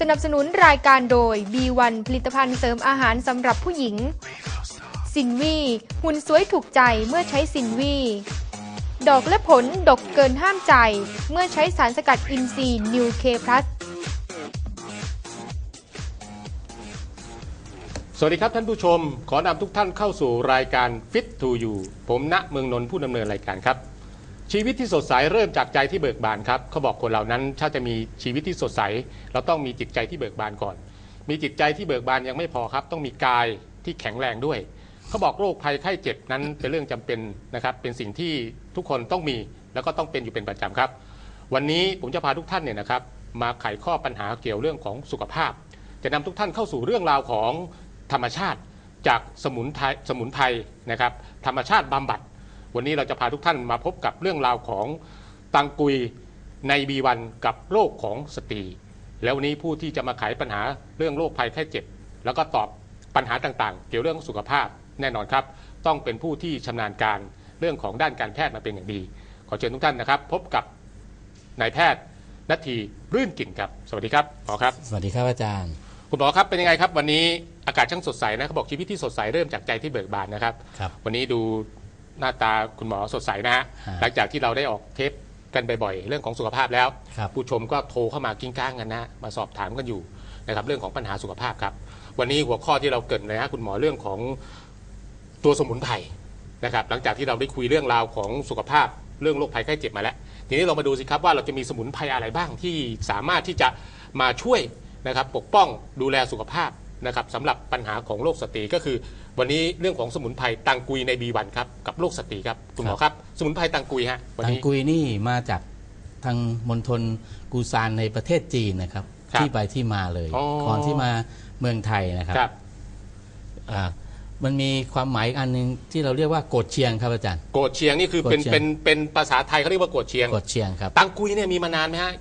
สนับสนุนรายการโดย B1 ผลิตภัณฑ์เสริมอาหารสำหรับผู้หญิง สินวีหุ่นสวยถูกใจเมื่อใช้สินวี ดอกและผลดกเกินห้ามใจ เมื่อใช้สารสกัดอินทรีย์นิวเคพลัสสวัสดีครับท่านผู้ชม ขอนำทุกท่านเข้าสู่รายการ Fit to You ผมณเมืองนนท์ผู้ดำเนินรายการครับ ชีวิตที่สดใสเริ่มจากใจที่เบิกบานครับเขาบอกคนเหล่านั้น ถ้าจะมีชีวิตที่สดใส เราต้องมีจิตใจที่เบิกบานก่อน มีจิตใจที่เบิกบานยังไม่พอครับ ต้องมีกายที่แข็งแรงด้วยเขาบอกโรคภัยไข้เจ็บนั้นเป็นเรื่องจำเป็นนะครับ เป็นสิ่งที่ทุกคนต้องมีแล้วก็ต้องเป็นอยู่เป็นประจำครับ วันนี้ผมจะพาทุกท่านเนี่ยนะครับ มาไขข้อปัญหาเกี่ยวเรื่องของสุขภาพ จะนำทุกท่านเข้าสู่เรื่องราวของธรรมชาติ จากสมุนไพรสมุนไพรนะครับ ธรรมชาติบำบัด วันนี้เราจะพาทุกท่านมาพบกับเรื่องราวของตังกุยในบีวันกับโรคของสตรี แล้ววันนี้ผู้ที่จะมาไขปัญหาเรื่องโรคภัยไข้เจ็บ แล้วก็ตอบปัญหาต่างๆ เกี่ยวเรื่องสุขภาพแน่นอนครับ ต้องเป็นผู้ที่ชำนาญการเรื่องของด้านการแพทย์มาเป็นอย่างดี ขอเชิญทุกท่านนะครับ พบกับนายแพทย์นัททีรื่นกลิ่นครับ สวัสดีครับหมอครับ สวัสดีครับอาจารย์ คุณหมอครับเป็นยังไงครับ วันนี้อากาศช่างสดใสนะเขาบอกชีวิตที่สดใสเริ่มจากใจที่เบิกบานนะครับครับ วันนี้ดู หน้าตาคุณหมอสดใสนะฮะฮะหลังจากที่เราได้ออกเทปกันบ่อยๆเรื่องของสุขภาพแล้ว ครับ ผู้ชมก็โทรเข้ามากิ้งก้างกันนะมาสอบถามกันอยู่นะครับเรื่องของปัญหาสุขภาพครับ วันนี้หัวข้อที่เราเกริดเลยฮะคุณหมอเรื่องของตัวสมุนไพรนะครับหลังจากที่เราได้คุยเรื่องราวของสุขภาพเรื่องโรคภัยไข้เจ็บมาแล้ว ทีนี้เรามาดูสิครับว่าเราจะมีสมุนไพรอะไรบ้างที่สามารถที่จะมาช่วยนะครับปกป้องดูแลสุขภาพ นะครับสำหรับปัญหาของโรคสตรีก็คือ วันนี้เรื่องของสมุนไพรตังกุยในบีวันครับกับโรคสตรีครับคุณหมอครับ สมุนไพรตังกุยฮะวันตังนี้ กุยนี่มาจากทางมณฑลกูซานในประเทศจีนนะครับ ครับที่ไปที่มาเลยอ๋อ ก่อนที่มาเมืองไทยนะครับครับอ่ามันมีความหมายอันหนึงที่เราเรียกว่าโกดเชียงครับอาจารย์ โกดเชียงนี่คือเป็นโกดเชียง เป็นเป็นภาษาไทยเขาเรียกว่าโกดเชียง โกดเชียงครับ ตังกุยเนี่ยมีมานานไหมฮะ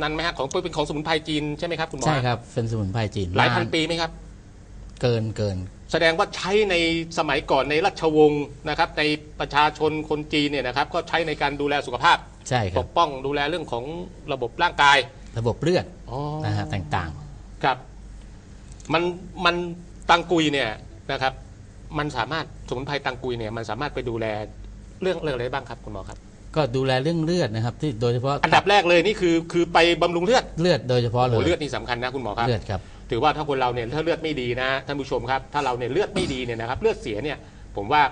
นานไหมฮะของเป็นของสมุนไพรจีนใช่ไหมครับคุณหมอใช่ครับเป็นสมุนไพรจีนหลายพันนปีไหมครับ เกินเกิน แสดงว่าใช้ในสมัยก่อนในราชวงศ์นะครับ ในประชาชนคนจีนเนี่ยนะครับ ก็ใช้ในการดูแลสุขภาพใช่คปรับกป้องดูแลเรื่องของระบบร่างกายระบบเลือดอ๋อนะฮะต่างครับ มันมันตังกุยเนี่ยนะครับ มันสามารถสมุนไพรตังกุยเนี่ยมันสามารถไปดูแลเรื่องเรื่องอะไรบ้างครับคุณหมอครับ ๆ ก็ดูแลเรื่องเลือดนะครับ ที่โดยเฉพาะอันดับแรกเลยนี่คือคือไปบำรุงเลือดเลือดโดยเฉพาะเลโอ้ยเลือดนี่สำคัญนะคุณหมอครับ เลือดครับ ถือว่าถ้าคนเราเนี่ยถ้าเลือดไม่ดีนะท่านผู้ชมครับถ้าเราเนี่ยเลือดไม่ดีเนี่ยนะครับเลือดเสียเนี่ยผมว่า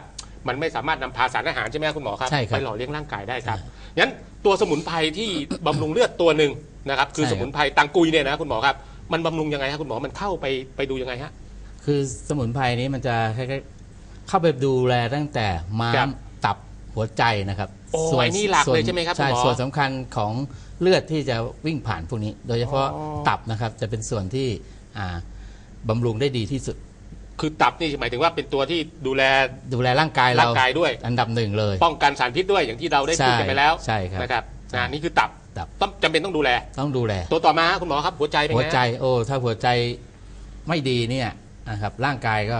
มันไม่สามารถนำพาสารอาหารใช่ไหมครับคุณหมอครับใช่ครับไปหล่อเลี้ยงร่างกายได้ครับงั้นตัวสมุนไพรที่บำรุงเลือดตัวหนึ่งนะครับคือใช่ครับสมุนไพรตังกุยเนี่ยนะคุณหมอครับมันบำรุงยังไงครับคุณหมอมันเข้าไปไปดูยังไงฮะคือสมุนไพรนี้มันจะคล้ายๆเข้าไปดูแลตั้งแต่ม้าครับมตับหัวใจนะครับโอ้อันนี้หลักเลยใช่ไหมครับใช่คุณหมอส่วนสำคัญของเลือดที่จะวิ่งผ่านพวกนี้ โดยเฉพาะอ๋อตับนะครับจะเป็นส่วนที่อ่า บำรุงได้ดีที่สุด คือตับนี่หมายถึงว่าเป็นตัวที่ดูแลดูแลร่างกายเราร่างกายด้วย อันดับหนึ่งเลย ป้องกันสารพิษด้วยอย่างที่เราได้พูดกันไปแล้วใช่ครับนะครับใช่นะนี่คือตับตับต้องจำเป็นต้องดูแล ต้องดูแล ตัวต่อมาฮะคุณหมอครับหัวใจเป็นหัวไงฮะใจโอ้ถ้าหัวใจไม่ดีเนี่ยนะครับร่างกายก็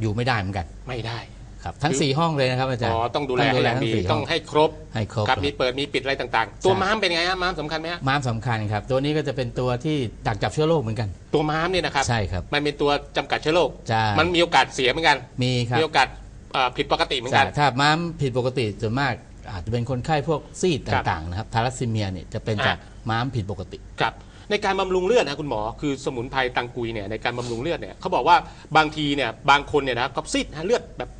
อยู่ไม่ได้เหมือนกัน ไม่ได้ ครับทั้งคือสี่ห้องเลยนะครับอาจารอ๋ย์อต้องดูแลให้อย่างทั้ดีสี่ห้ต้องให้ครบให้ครบครับมีเปิดมีปิดอะไรต่างๆ ตัวม้ามเป็นไงฮะม้ามสำคัญไหมฮะม้ามสำคัญครับ ตัวนี้ก็จะเป็นตัวที่ดักจับเชื้อโรคเหมือนกัน ตัวม้ามเนี่ยนะครับใช่ครับ มันเป็นตัวจำกัดเชื้อโรคใช่ มันมีโอกาสเสียเหมือนกัน มีครับมีโอกาสเอ่อผิดปกติเหมือนใช่กันถ้าม้ามผิดปกติส่วนมาก อาจจะเป็นคนไข้พวกซีดครับต่างๆนะครับทารัสซีเมียเนี่ยจะเป็นจากอ่ม้ามผิดปกติ ครับในการบำรุงเลือดนะคุณหมอคือสมุนไพรตังกุยเนี่ยในการบำรุงเลือดเนี่ยเขาบอกว่าบางทีเนี่ยบางคนเนี่ยนะครับก็ซีดนะเลือดแบบ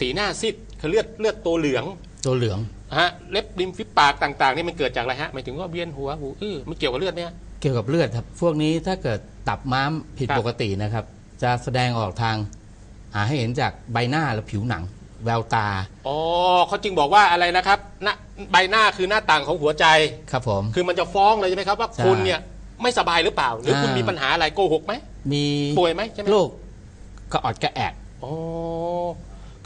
สีหน้าซีดคือเลือดเลือดตัวเหลืองตัวเหลืองฮะเล็บริมฝีปากต่างๆนี่มันเกิดจากอะไรฮะหมายถึงว่าเวียนหัวหูอื้อมันเกี่ยวกับเลือดไหมฮะเกี่ยวกับเลือดครับ พวกนี้ถ้าเกิดตับม้ามผิดครับปกตินะครับ จะแสดงออกทางหาให้เห็นจากใบหน้าและผิวหนัง แววตาอ๋อเขาจึงบอกว่าอะไรนะครับหน้าใบหน้าคือหน้าต่างของหัวใจครับผมคือมันจะฟ้องเลยใช่ไหมครับว่าใช่คุณเนี่ยไม่สบายหรือเปล่า หรือคุณอ่ามีมีปัญหาอะไรโกหกไหมมีป่วยไหมใช่ไหมโรคกระออดกระแอกอ๋อ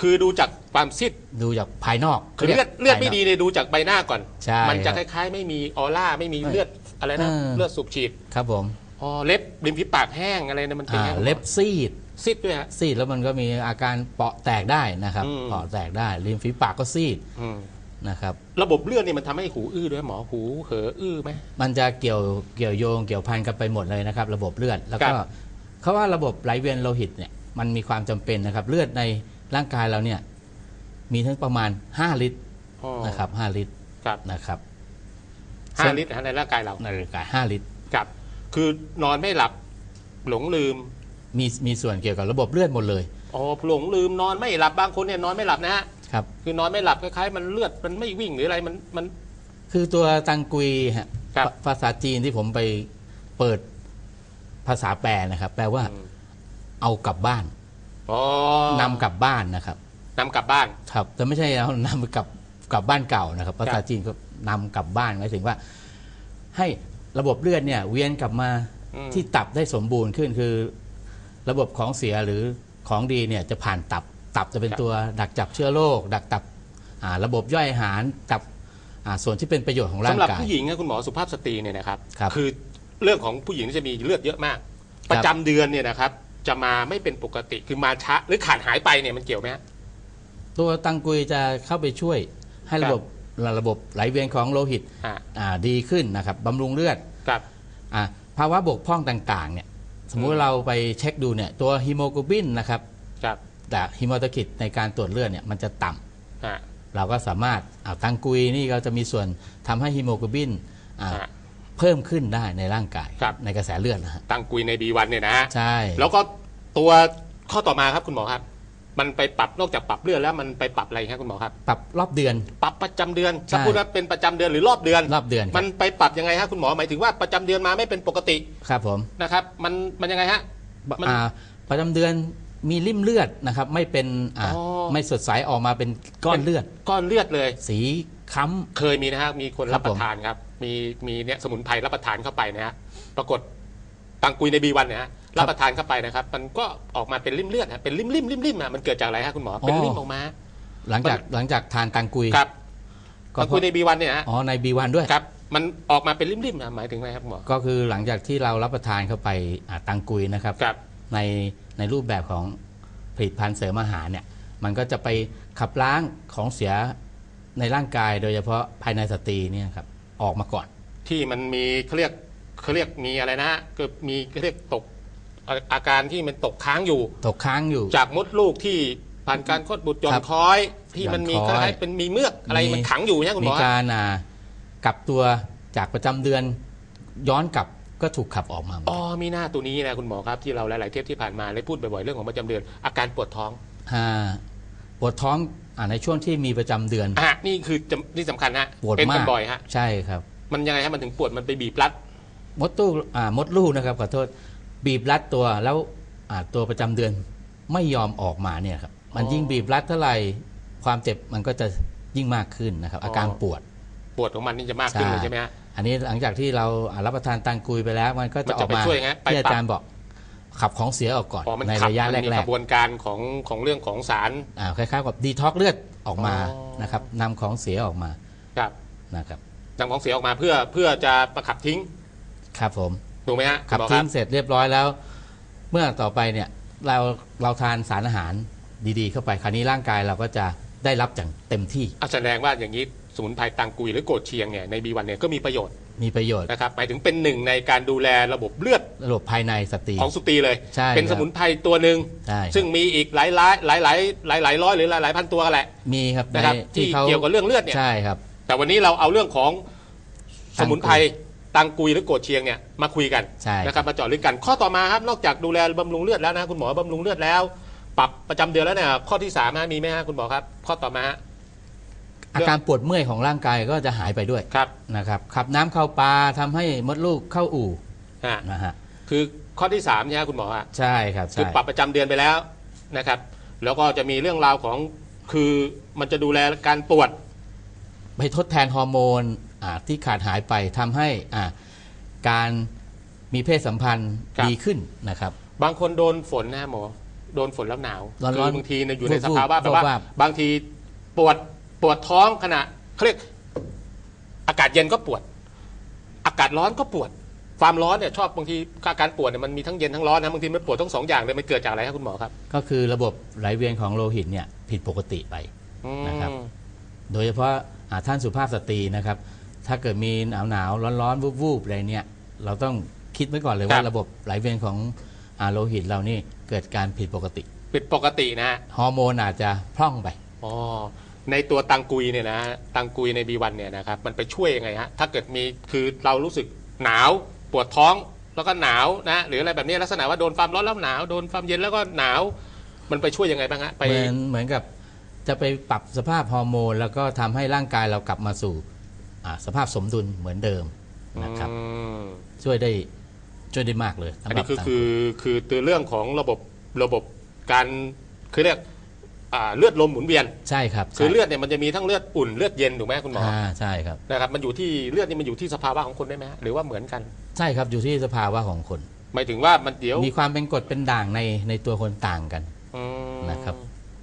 คือดูจากความซีดดูจากภายนอกคือเลือดเลือดไม่ดีภายนเนี่ยดูจากใบหน้าก่อน ใช่มันจะคครับล้าย ๆ ไม่มีออร่าไม่มีเลือดอะไรนะเออ เลือดสูบฉีดอกครับผมอ๋อเล็บริมฝีปากแห้งอะไรนะมันเป็นอ่าไงครับเล็บซีด ซีดด้วยฮะ ซีดแล้วมันก็มีอาการเปาะแตกได้นะครับอืม เปาะแตกได้ริมฝีปากก็ซีดอืมนะครับ ระบบเลือดนี่มันทำให้หูอื้อด้วยหมอหูเหออื้อไหม มันจะเกี่ยวเกี่ยวโยงเกี่ยวพันกันไปหมดเลยนะครับ ระบบเลือดแล้วก็ครับ เขาว่าระบบไหลเวียนโลหิตเนี่ยมันมีความจำเป็นนะครับ เลือดใน ร่างกายเราเนี่ยมีทั้งประมาณ 5 ลิตรอ๋อนะครับ5ลิตรครับนะครับห้าลิตรนะฮะในร่างกายเราในร่างกาย5ลิตร ครับ คือนอนไม่หลับ หลงลืมมีมีส่วนเกี่ยวกับระบบเลือดหมดเลยอ๋อหลงลืมนอนไม่หลับบางคนเนี่ยนอนไม่หลับนะฮะครับ คือนอนไม่หลับคล้ายๆมันเลือดมันไม่วิ่งหรืออะไรมันมัน คือตัวตังกุยฮะครับ ภาภาษาจีนที่ผมไปเปิดภาษาแปลนะครับ แปลว่า อืมเอากลับบ้าน อ๋อนำกลับบ้านนะครับนำกลับบ้าน ครับ แต่ไม่ใช่เอานำกลับกลับบ้านเก่านะครับภาษาครับจีนก็นำกลับบ้านหมายถึงว่า ให้ระบบเลือดเนี่ย เวียนกลับมาอืม ที่ตับได้สมบูรณ์ขึ้นคือ ระบบของเสียหรือของดีเนี่ยจะผ่านตับตับจะเป็นตัวดักจับเชื้อโรคดักตับอ่าระบบย่อยอาหารตับอ่าส่วนที่เป็นประโยชน์ของร่าสำงหรับกาย ผู้หญิงนะคุณหมอสุภาพสตรีเนี่ยนะครับครับอเรื่องของผู้หญิงจะมีเลือดเยอะมากครับประจำเดือนเนี่ยนะครับ จะมาไม่เป็นปกติคือมาช้าหรือขาดหายไปเนี่ยมันเกี่ยวไหมฮะ ตัวตังกุยจะเข้าไปช่วยให้ระบบระบบไหลเวียนของโลหิตอ่า อ่าดีขึ้นนะครับบำรุงเลือดครับ อ่าภาวะบกพร่องต่างๆเนี่ยสมมุติเราไปเช็คดูเนี่ยตัวฮีโมโกลบินนะครับครับแต่ฮีโมโตคิดในการตรวจเลือดเนี่ยมันจะต่ำอ่า เราก็สามารถเอาตังกุยนี่ก็จะมีส่วนทำให้ฮีโมโกลบินอ่าอ่า เพิ่มขึ้นได้ในร่างกายครับ ในกระแสเลือดนะฮะตังกุยในบีวันเนี่ยนะฮะใช่แล้วก็ตัวข้อต่อมาครับคุณหมอครับ มันไปปรับนอกจากปรับเลือดแล้วมันไปปรับอะไรครับคุณหมอครับ ปรับรอบเดือน ปรับประจำเดือนใช่ ถ้าพูดว่าเป็นประจำเดือนหรือรอบเดือน รอบเดือนคมัรับนไปปรับยังไงฮะคุณหมอหมายถึงว่าประจำเดือนมาไม่เป็นปกติครับผม นะครับ มันมันยังไงฮะ มันอ่าประจำเดือนมีริ่มเลือดนะครับ ไม่เป็นอ่าอ๋อ ไม่สดใสออกมาเป็นก้อนเลือด ก้อนเลือดเลย สี ค้เคยมีนะฮะมีคนครัรับบประผมทานครับ มีมีเนี่ยสมุนไพรรับประทานเข้าไปนะฮะปรากฏตังกุยในบีวันเนี่ยฮะรับประทานเข้าไปนะครับ มันก็ออกมาเป็นริ่มเลือดฮะเป็นริ่มริ่มริ่มริ่มอะมันเกิดจากอะไรฮะคุณหมอเป็นริ่มออกมาำหลังจากหลังจากทานตังกุยครับก็ตังเพกุยราะในบีวันเนี่ยฮะอ๋อในบีวันด้วยครับมันออกมาเป็นริ่มๆนะหมายถึงอะไรครับคุณหมอ ก็คือหลังจากที่เรารับประทานเข้าไปอ่าตังกุยนะครับครับในในรูปแบบของผลิตภัณฑ์เสริมอาหารเนี่ย มันก็จะไปขับล้างของเสีย ในร่างกายโดยเฉพาะภายในสตรีเนี่ยครับออกมาก่อน ที่มันมีเขาเรียกเขาเรียกมีอะไรนะฮะก็มีเขาเรียกตกอาอาการที่มันตกค้างอยู่ ตกค้างอยู่ จากมดลูกที่ผ่านการคลอดบุตรหย่อครันบคอย ที่มันมีหย่อนคค้อยล้ายๆเป็นมีเมือกอะไรมีมันขังอยู่เนี่ยคุณหมีมอฮะการอ่ากลับตัวจากประจำเดือนย้อนกลับก็ถูกขับออกมาหมดอ๋อมีหน้าตัวนี้นะคุณหมอครับที่เราหลาย ๆ เทปที่ผ่านมาได้พูดบ่อย ๆ เรื่องของประจำเดือนอาการปวดท้องอ่า ปวดท้องอาในช่วงที่มีประจำเดือนอะนี่คือจำนี่สำคัญฮะปวดเป็นมากันกบ่อยฮะใช่ครับ มันยังไงฮะมันถึงปวดมันไปบีบรัดมดตู้อ่ามดลูกนะครับขอโทษบีบรัดตัวแล้วอ่าตัวประจำเดือนไม่ยอมออกมาเนี่ยครับมันยิ่งบีบรัดเท่าไหร่ความเจ็บมันก็จะยิ่งมากขึ้นนะครับ อาการปวดปวดของมันนี่จะมากขึ้นเลยใช่ไหมฮะอันนี้หลังจากที่เราอ่ารับประทานตังกุยไปแล้ว มันก็จะมันอจะอกไปมาช่วยไงไปที่อาปรับจารย์บอก ขับของเสียออกก่อนพอมันในขับระยะมันแรมีกกระบวนการของของเรื่องของสาร ๆอ่าคล้ายๆกับดีท็อกเลือดออกมาอ๋อ นะครับนำของเสียออกมาครับนะครับนำของเสียออกมาเพื่อเพื่อจะประขับทิ้งครับผม ถูกไหมฮะขับคุณหมอทิ้งเสร็จเรียบร้อยแล้ว เมื่อต่อไปเนี่ยเราเราทานสารอาหารดีๆ เข้าไปคราวนี้ร่างกายเราก็จะได้รับอย่างเต็มที่ อะแสดงว่าอย่างนี้สมุนไพรตังกุยหรือโกดเชียงเนี่ยในบีวันเนี่ยก็มีประโยชน์ มีประโยชน์นะครับหมายถึงเป็นหนึ่งในการดูแลระบบเลือดระบบภายในสตรีของสตรีเลย ใช่เป็นครับสมุนไพรตัวหนึ่งใช่ครับซึ่งมีอีกหลายหลายหลายหลายหลายหลายร้อยหรือหลายหลายพันตัวกันแหละมีครับนะครับในที่ขาเกี่ยวกับเรื่องเลือดเนี่ยใช่ครับ แต่วันนี้เราเอาเรื่องของสตังกุยมุนไพรตังกุยหรือโกดเชียงเนี่ยมาคุยกันใช่นะครับมาเจาะลึกกันข้อต่อมาครับนอกจากดูแลบำรุงเลือดแล้วนะคุณหมอบำรุงเลือดแล้ว ปรับประจำเดือนแล้วเนี่ยข้อที่สามฮะมีไหมฮะคุณหมอครับ ข้อต่อมาฮะ อาการปวดเมื่อยของร่างกายก็จะหายไปด้วยครับนะครับขับน้ำเข้าปลาทำให้มดลูกเข้าอู่อ่านะฮะคือข้อที่สามใช่ไหมคุณหมอฮะใช่ครับคือใช่ปรับประจำเดือนไปแล้วนะครับ แล้วก็จะมีเรื่องราวของคือมันจะดูแลการปวด ไปทดแทนฮอร์โมนอ่าที่ขาดหายไปทำให้อ่าการมีเพศสัมพันธ์ครับดีขึ้นนะครับ บางคนโดนฝนนะฮะหมอโดนฝนแล้วหนาวร้อนๆคือบางทีเนี่ยอยู่ในวูบๆสภาวะแบบว่าวูบบางทีปวด ปวดท้องขณะเขาเรียกอากาศเย็นก็ปวด อากาศร้อนก็ปวด ความร้อนเนี่ยชอบบางทีอาการปวดเนี่ยมันมีทั้งเย็นทั้งร้อนนะบางทีมันปวดทั้งสองอย่างเลยมันเกิดจากอะไรครับคุณหมอครับ ก็คือระบบไหลเวียนของโลหิตเนี่ยผิดปกติไปอืมนะครับ โดยเฉพาะอ่าท่านสุภาพสตรีนะครับ ถ้าเกิดมีหนาวหนาวร้อนร้อนวูบวูบอะไรเนี่ย เราต้องคิดไว้ก่อนเลยคว่ารับระบบไหลเวียนของอ่าโลหิตเรานี่เกิดการผิดปกติ ผิดปกตินะฮะฮอร์โมนอาจจะพร่องไปอ๋อ ในตัวตังกุยเนี่ยนะฮะตังกุยใน B1 เนี่ยนะครับมันไปช่วยยังไงฮะถ้าเกิดมีคือเรารู้สึกหนาวปวดท้องแล้วก็หนาวนะหรืออะไรแบบนี้ลักษณะว่าโดนความร้อนแล้วหนาวโดนความเย็นแล้วก็หนาว มันไปช่วยยังไงบ้างฮะไปเหมือนเหมือนกับจะไปปรับสภาพฮอร์โมน แล้วก็ทำให้ร่างกายเรากลับมาสู่อ่าสภาพสมดุลเหมือนเดิมนะครับอืมช่วยได้ช่วยได้มากเลยอันสำหรันี้บคือต่างคือคือตัวเรื่องของระบบระบบการคือเรียกอ่า เลือดลมหมุนเวียนใช่ครับคือใช่เลือดเนี่ยมันจะมีทั้งเลือดอุ่นเลือดเย็นถูกไหมคุณหมออ่าใช่ครับนะครับมันอยู่ที่เลือดนี่มันอยู่ที่สภาวะของคนได้ไหมฮะหรือว่าเหมือนกัน ใช่ครับอยู่ที่สภาวะของคนหมายถึงว่ามันเดี๋ยวมีความเป็นกรดเป็นด่างในในตัวคนต่างกันอืมนะครับ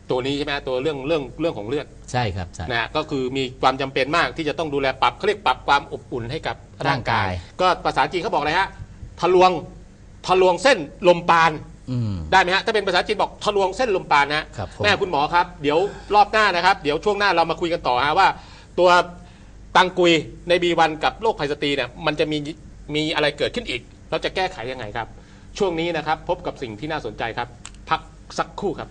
ตัวนี้ใช่ไหมตัวเรื่องเรื่องเรื่องของเลือดใช่ครับใช่นะฮะก็คือมีความจำเป็นมากที่จะต้องดูแลปรับเขาเรียกปรับความอบอุ่นให้กับร่างกายร่างกายก็ภาษาจีนเขาบอกอะไรฮะทะลวงทะลวงเส้นลมปาน อืม ได้ไหมฮะถ้าเป็นภาษาจีนบอกทะลวงเส้นลมปานนะครับผม แม่คุณหมอครับ เดี๋ยวรอบหน้านะครับ เดี๋ยวช่วงหน้าเรามาคุยกันต่อฮะว่า ตัวตังกุยในบีวันกับโรคภัยสตรีเนี่ยมันจะมีมีอะไรเกิดขึ้นอีก เราจะแก้ไขยังไงครับ ช่วงนี้นะครับ พบกับสิ่งที่น่าสนใจครับ พักสักครู่ครับ